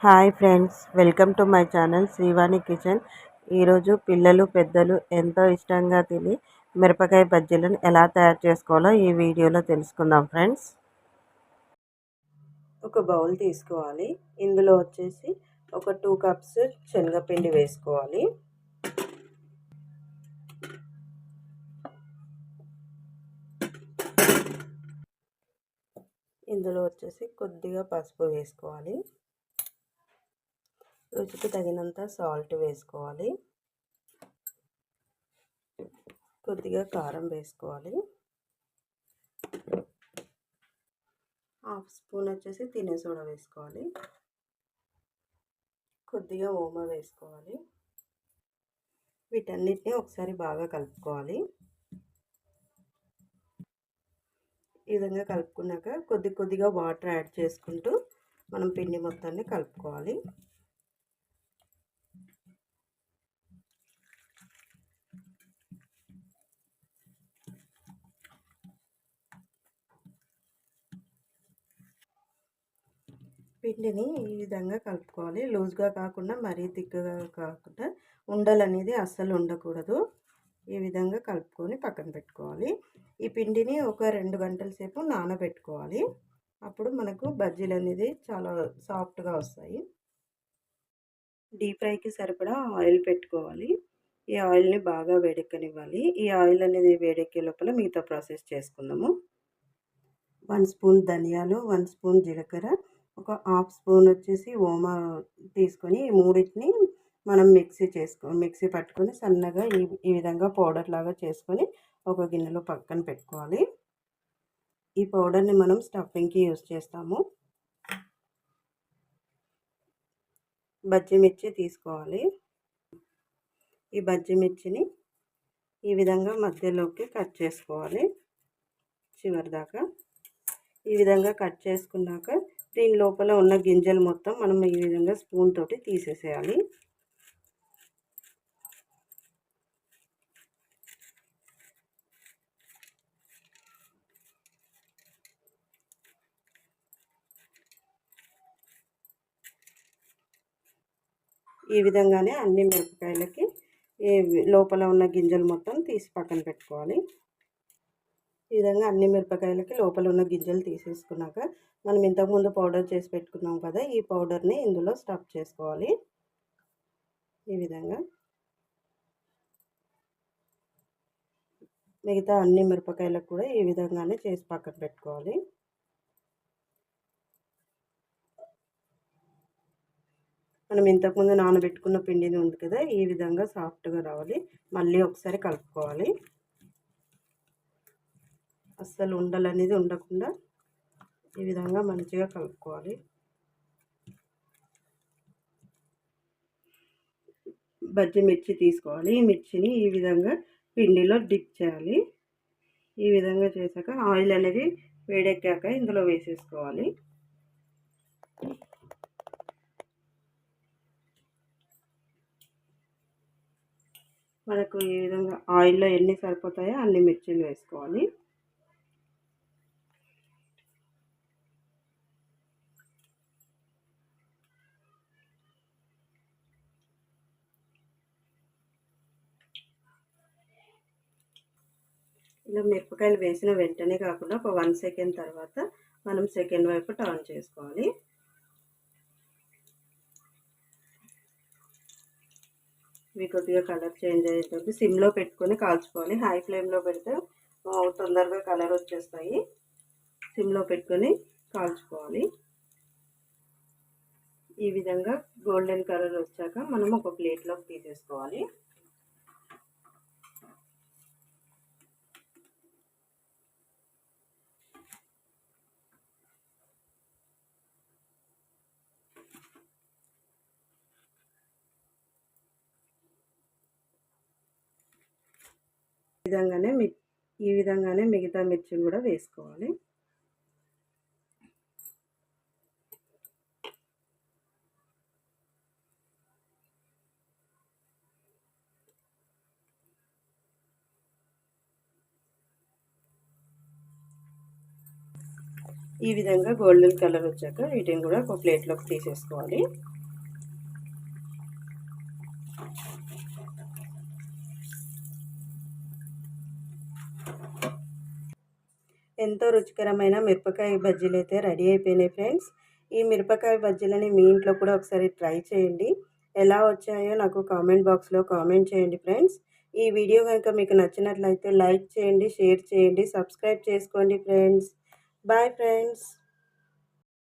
Hi friends welcome to my channel Srivani kitchen. ఈరోజు పిల్లలు పెద్దలు ఎంతో ఇష్టంగా తిని మిరపకాయ బజ్జీలను ఎలా తయారు చేసుకోవాలో ఈ వీడియోలో తెలుసుకుందాం ఫ్రెండ్స్. ఒక బౌల్ తీసుకోవాలి. ఇందులో వచ్చేసి ఒక టూ కప్స్ శనగపిండి వేసుకోవాలి. ఇందులో వచ్చేసి కొద్దిగా పసుపు వేసుకోవాలి. రుచికి తగినంత సాల్ట్ వేసుకోవాలి. కొద్దిగా కారం వేసుకోవాలి. హాఫ్ స్పూన్ వచ్చేసి తినే సోడా వేసుకోవాలి. కొద్దిగా ఓమ వేసుకోవాలి. వీటన్నిటిని ఒకసారి బాగా కలుపుకోవాలి. ఈ విధంగా కలుపుకున్నాక కొద్ది కొద్దిగా వాటర్ యాడ్ చేసుకుంటూ మనం పిండి మొత్తాన్ని కలుపుకోవాలి. పిండిని ఈ విధంగా కలుపుకోవాలి. లూజ్గా కాకుండా మరీ దిగ్గగా కాకుండా ఉండలు అనేది అస్సలు ఉండకూడదు. ఈ విధంగా కలుపుకొని పక్కన పెట్టుకోవాలి. ఈ పిండిని ఒక రెండు గంటల సేపు నానబెట్టుకోవాలి. అప్పుడు మనకు బజ్జీలు అనేది చాలా సాఫ్ట్గా వస్తాయి. డీప్ ఫ్రైకి సరిపడా ఆయిల్ పెట్టుకోవాలి. ఈ ఆయిల్ని బాగా వేడెక్కనివ్వాలి. ఈ ఆయిల్ అనేది వేడెక్కే లోపల మిగతా ప్రాసెస్ చేసుకుందాము. వన్ స్పూన్ ధనియాలు వన్ స్పూన్ జీలకర్ర ఒక హాఫ్ స్పూన్ వచ్చేసి ఓమా తీసుకొని మూడింటిని మనం మిక్సీ చేసుకో మిక్సీ పట్టుకొని సన్నగా ఈ ఈ విధంగా పౌడర్ లాగా చేసుకొని ఒక గిన్నెలో పక్కన పెట్టుకోవాలి. ఈ పౌడర్ని మనం స్టఫింగ్కి యూజ్ చేస్తాము. బజ్జి మిర్చి తీసుకోవాలి. ఈ బజ్జి మిర్చిని ఈ విధంగా మధ్యలోకి కట్ చేసుకోవాలి. చివరి దాకా ఈ విధంగా కట్ చేసుకున్నాక దీని లోపల ఉన్న గింజలు మొత్తం మనం ఈ విధంగా స్పూన్ తోటి తీసేసేయాలి. ఈ విధంగానే అన్ని మిరపకాయలకి లోపల ఉన్న గింజలు మొత్తం తీసి పక్కన పెట్టుకోవాలి. ఈ విధంగా అన్ని మిరపకాయలకి లోపల ఉన్న గింజలు తీసేసుకున్నాక మనం ఇంతకుముందు పౌడర్ చేసి పెట్టుకున్నాం కదా ఈ పౌడర్ని ఇందులో స్టఫ్ చేసుకోవాలి. ఈ విధంగా. మిగతా అన్ని మిరపకాయలకు కూడా ఈ విధంగానే చేసి పక్కన పెట్టుకోవాలి. మనం ఇంతకుముందు నానబెట్టుకున్న పిండిని ఉంది కదా ఈ విధంగా సాఫ్ట్గా రావాలి. మళ్ళీ ఒకసారి కలుపుకోవాలి. అస్సలు ఉండలు అనేది ఉండకుండా ఈ విధంగా మంచిగా కలుపుకోవాలి. బజ్జి మిర్చి తీసుకోవాలి. ఈ మిర్చిని ఈ విధంగా పిండిలో డిప్ చేయాలి. ఈ విధంగా చేశాక ఆయిల్ అనేది వేడెక్కాక ఇందులో వేసేసుకోవాలి. మనకు ఈ విధంగా ఆయిల్లో ఎన్ని సరిపోతాయో అన్ని మిర్చీలు వేసుకోవాలి. ఇలా మిరపకాయలు వేసిన వెంటనే కాకుండా ఒక వన్ సెకండ్ తర్వాత మనం సెకండ్ వైపు టర్న్ చేసుకోవాలి. ఇవి కొద్దిగా కలర్ చేంజ్ అయ్యేటప్పుడు సిమ్లో పెట్టుకొని కాల్చుకోవాలి. హై ఫ్లేమ్లో పెడితే తొందరగా కలర్ వచ్చేస్తాయి. సిమ్లో పెట్టుకొని కాల్చుకోవాలి. ఈ విధంగా గోల్డెన్ కలర్ వచ్చాక మనం ఒక ప్లేట్లోకి తీసేసుకోవాలి. విధంగానే మి ఈ విధంగానే మిగతా మిర్చిని కూడా వేసుకోవాలి. ఈ విధంగా గోల్డెన్ కలర్ వచ్చాక వీటిని కూడా ఒక ప్లేట్లోకి తీసేసుకోవాలి. ఎంతో రుచికరమైన మిరపకాయ బజ్జీలు అయితే రెడీ అయిపోయినాయి ఫ్రెండ్స్. ఈ మిరపకాయ బజ్జీలని మీ ఇంట్లో కూడా ఒకసారి ట్రై చేయండి. ఎలా వచ్చాయో నాకు కామెంట్ బాక్స్లో కామెంట్ చేయండి ఫ్రెండ్స్. ఈ వీడియో కనుక మీకు నచ్చినట్లయితే లైక్ చేయండి షేర్ చేయండి సబ్స్క్రైబ్ చేసుకోండి ఫ్రెండ్స్. Bye friends.